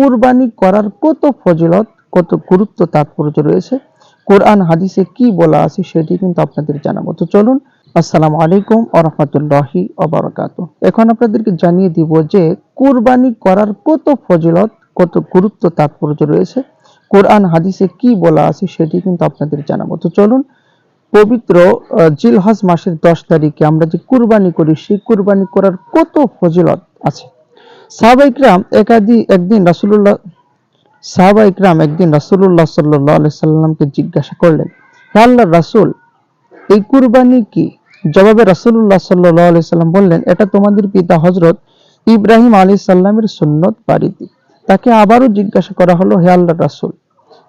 কুরবানি করার কত ফজিলত, কত গুরুত্ব, তাৎপর্য রয়েছে। কোরআন, হাদিসে কি বলা আছে সেটি কিন্তু আপনাদের জানাব। তো চলুন, আসসালামু আলাইকুম আরহামতুল্লাহি অবরাকাত এখন আপনাদেরকে জানিয়ে দিব যে, কুরবানি করার কত ফজিলত, কত গুরুত্ব, তাৎপর্য রয়েছে। কোরআন, হাদিসে কি বলা আছে সেটি কিন্তু আপনাদের জানাব। তো চলুন, পবিত্র জিলহজ মাসের দশ তারিখে আমরা যে কুরবানি করি, সেই কুরবানি করার কত ফজিলত আছে? সাহাবাইকরাম একাদি একদিন রাসূলুল্লাহ সাহাবাইকরাম একদিন রাসূলুল্লাহ সাল্লাল্লাহু আলাইহি সাল্লামকে জিজ্ঞাসা করলেন, হে আল্লাহর রাসূল, এই কুরবানি কি? জবাবে রাসূলুল্লাহ সাল্লাল্লাহু আলাইহি সাল্লাম বললেন, এটা তোমাদের পিতা হযরত ইব্রাহিম আলাইহিস সালামের সুন্নত বাড়িতে। তাকে আবারও জিজ্ঞাসা করা হলো, হে আল্লাহর রাসূল,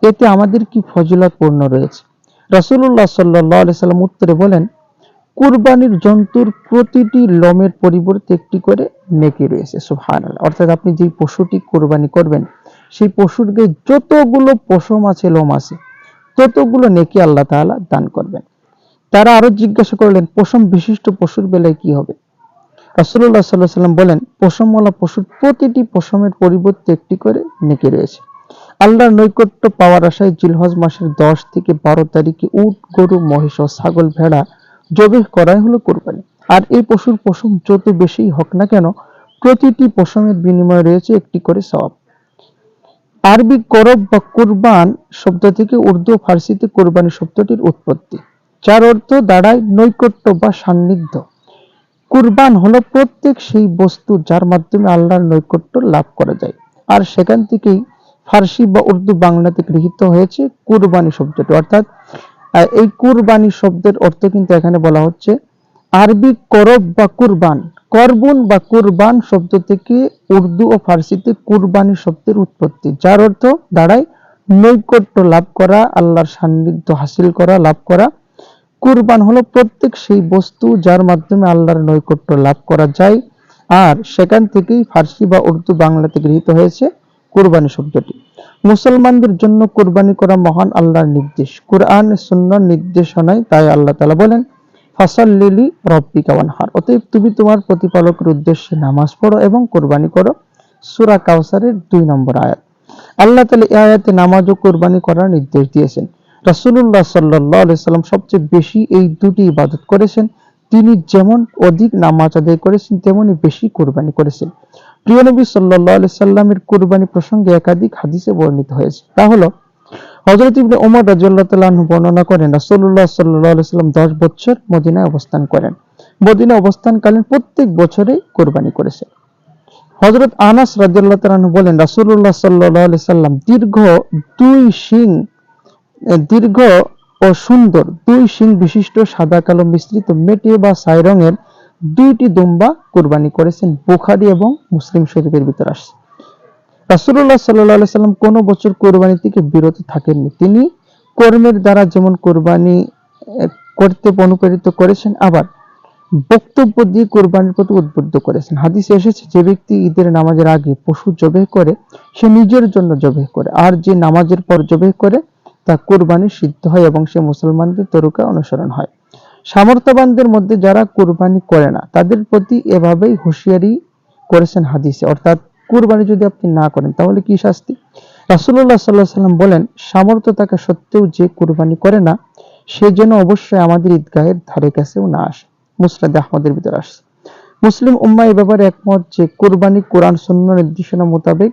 এতে আমাদের কি ফজিলত পূর্ণ রয়েছে? রাসূলুল্লাহ সাল্লাল্লাহু আলাইহি সাল্লাম উত্তরে বলেন কুরবানির জন্তুর প্রতিটি লোমের পরিবর্তে একটি করে নেকি রয়েছে, সুবহানাল্লাহ। অর্থাৎ আপনি যে পশুটি কুরবানি করবেন, সেই পশুর গায়ে যতগুলো পশম আছে, লোম আছে, ততগুলো নেকি আল্লাহ তাআলা দান করবেন। তারা আরও জিজ্ঞাসা করলেন, পশম বিশিষ্ট পশুর বেলায় কি হবে? রাসূলুল্লাহ সাল্লাল্লাহু আলাইহি সাল্লাম বলেন, পশমওয়ালা পশুর প্রতিটি পশমের পরিবর্তে একটি করে নেকি রয়েছে। আল্লাহর নৈকট্য পাওয়ার আশায় জিলহজ মাসের দশ থেকে বারো তারিখে উট, গরু, মহিষ ও ছাগল ভেড়া জবেহ করাই হলো কোরবানি। আর এই পশুর পশম যত বেশি হোক না কেন, প্রতিটি পশমের বিনিময়ে রয়েছে একটি করে সওয়াব। আরবি করব বা কুরবান শব্দ থেকে উর্দু ফার্সিতে কোরবানি শব্দটির উৎপত্তি, যার অর্থ দাঁড়ায় নৈকট্য বা সান্নিধ্য। কুরবান হলো প্রত্যেক সেই বস্তু যার মাধ্যমে আল্লাহর নৈকট্য লাভ করা যায়। আর সেখান থেকেই ফার্সি বা উর্দু বাংলাতে গৃহীত হয়েছে কুরবানি শব্দটি, অর্থাৎ এই কুরবানি শব্দের অর্থ কিন্তু এখানে বলা হচ্ছে আরবি করব বা কুরবান। করবুন বা কুরবান শব্দ থেকে উর্দু ও ফার্সিতে কুরবানি শব্দের উৎপত্তি, যার অর্থ দাঁড়ায় নৈকট্য লাভ করা, আল্লাহর সান্নিধ্য হাসিল করা, লাভ করা। কুরবান হলো প্রত্যেক সেই বস্তু যার মাধ্যমে আল্লাহর নৈকট্য লাভ করা যায়। আর সেখান থেকেই ফার্সি বা উর্দু বাংলাতে গৃহীত হয়েছে কুরবানি শব্দটি। মুসলমানদের জন্য কুরবানি করা মহান আল্লাহর নির্দেশ। কোরআন, সুন্নাহর নির্দেশনায় তাই আল্লাহ তাআলা বলেন, ফাসাল্লিলি রব্বিকা ওয়ানহার। অতএব তুমি তোমার প্রতিপালকের উদ্দেশ্যে নামাজ পড়ো এবং কুরবানি করো। সূরা কাউসারের দুই নম্বর আয়াত। আল্লাহ তাআলা এই আয়াতে নামাজ ও কুরবানি করার নির্দেশ দিয়েছেন। রাসূলুল্লাহ সাল্লাল্লাহু আলাইহি সাল্লাম সবচেয়ে বেশি এই দুটি ইবাদত করেছেন। তিনি যেমন অধিক নামাজ আদায় করেছেন, তেমনি বেশি কোরবানি করেছেন। প্রিয় নবী সাল্লাল্লাহু আলাইহি সাল্লামের কুরবানি প্রসঙ্গে একাধিক হাদিসে বর্ণিত হয়েছে। তা হলো, হযরত ইবনে ওমর রাদিয়াল্লাহু তাআলা বর্ণনা করেন, রাসূলুল্লাহ সাল্লাল্লাহু আলাইহি সাল্লাম 10 বছর মদিনায় অবস্থান করেন। মদিনায় অবস্থানকালীন প্রত্যেক বছরে কুরবানি করেছেন। হযরত আনাস রাদিয়াল্লাহু তাআলা বলেন, রাসূলুল্লাহ সাল্লাল্লাহু আলাইহি সাল্লাম দীর্ঘ দুই শিং দীর্ঘ ও সুন্দর দুই শিং বিশিষ্ট সাদা কালো মিশ্রিত মেটে বা ছাই রঙের দুইটি দুম্বা কুরবানি করেছেন বুখারী এবং মুসলিম শরীফের ভিতর আসছে। রাসূলুল্লাহ সাল্লাল্লাহু আলাইহি সাল্লাম কোনো বছর কোরবানি থেকে বিরত থাকেননি। তিনি কর্মের দ্বারা যেমন কোরবানি করতে অনুপ্রেরিত করেছেন, আবার বক্তব্য দিয়ে কোরবানির প্রতি উদ্বুদ্ধ করেছেন। হাদিসে এসেছে, যে ব্যক্তি ঈদের নামাজের আগে পশু জবে করে, সে নিজের জন্য জবে করে, আর যে নামাজের পর জবে করে, তা কোরবানি সিদ্ধ হয় এবং সে মুসলমানদের তরুকা অনুসরণ হয়। সামর্থ্যবানদের মধ্যে যারা কোরবানি করে না, তাদের প্রতি এভাবেই হুঁশিয়ারি করেছেন হাদিসে। অর্থাৎ কুরবানি যদি আপনি না করেন, তাহলে কি শাস্তি? রাসূলুল্লাহ সাল্লাহ সাল্লাম বলেন, সামর্থ্য থাকা সত্ত্বেও যে কুরবানি করে না, সে যেন অবশ্যই আমাদের ঈদগাহের ধারে কাছেও না আসে। মুসরাদ আহমদের ভিতরে আসছে। মুসলিম উম্মা এ ব্যাপারে একমত যে কুরবানি কোরআন শূন্য নির্দেশনা মোতাবেক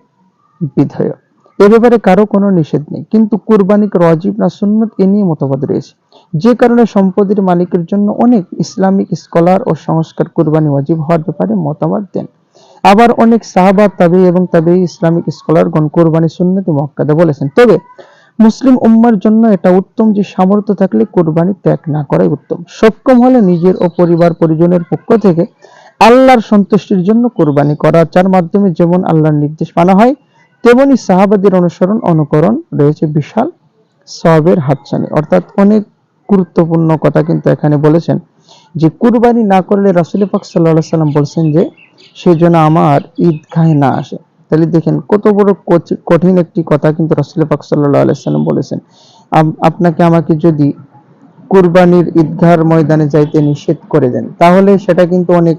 বিধেয়। এ ব্যাপারে কারও কোনো নিষেধ নেই। কিন্তু কুরবানি ওয়াজিব না সুন্নত এ নিয়ে মতবাদ রয়েছে। যে কারণে সম্পদের মালিকের জন্য অনেক ইসলামিক স্কলার ও সংস্কার কুরবানি ওয়াজিব হওয়ার ব্যাপারে মতামত দেন। আবার অনেক সাহাবা তাবি এবং তাবি ইসলামিক স্কলারগণ কোরবানি সুন্নতি মক্কাদা বলেছেন। তবে মুসলিম উম্মার জন্য এটা উত্তম যে সামর্থ্য থাকলে কোরবানি ত্যাগ না করাই উত্তম। সক্ষম হলে নিজের ও পরিবার পরিজনের পক্ষ থেকে আল্লাহর সন্তুষ্টির জন্য কোরবানি করা, যার মাধ্যমে যেমন আল্লাহর নির্দেশ মানা হয়, তেমনি সাহাবাদের অনুসরণ, অনুকরণ রয়েছে বিশাল সবের হাতছানি। অর্থাৎ অনেক গুরুত্বপূর্ণ কথা কিন্তু এখানে বলেছেন যে কুরবানি না করলে রাসুল পাক সাল্লাহ সাল্লাম বলছেন যে সে যেন আমার ঈদগাহে না আসে। তাহলে দেখেন কত বড় কঠিন একটি কথা কিন্তু রাসুল পাক সাল্লাহ আলাইসাল্লাম বলেছেন। আপনাকে আমাকে যদি কুরবানির ঈদগাহর ময়দানে যাইতে নিষেধ করে দেন, তাহলে সেটা কিন্তু অনেক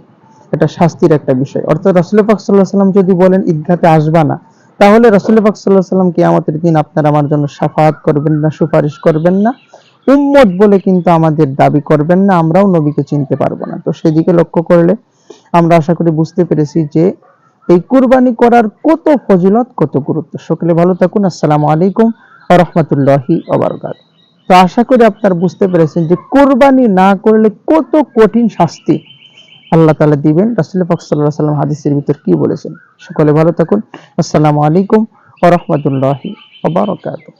এটা শাস্তির একটা বিষয়। অর্থাৎ রাসুল পাক সাল্লাহ সাল্লাম যদি বলেন ঈদগাহতে আসবা না, তাহলে রসুল পাক সাল্লাহ সাল্লাম কিয়ামতের দিন আপনার আমার জন্য সাফাত করবেন না, সুপারিশ করবেন না? উম্মত বলে কিন্তু আমাদের দাবি করবেন না, আমরাও নবীকে চিনতে পারব না। তো সেদিকে লক্ষ্য করলে আমরা আশা করি বুঝতে পেরেছি যে এই কুরবানি করার কত ফজিলত, কত গুরুত্ব। সকলে ভালো থাকুন, আসসালামু আলাইকুম রাহমাতুল্লাহি ওয়া বারাকাতুহু। তো আশা করি আপনারা বুঝতে পেরেছেন যে কুরবানি না করলে কত কঠিন শাস্তি আল্লাহ তাআলা দিবেন। রাসূল পাক সাল্লাম হাদিসের ভিতর কি বলেছেন? সকলে ভালো থাকুন, আসসালামু আলাইকুম ওয়া রাহমাতুল্লাহি ওয়া বারাকাতুহু।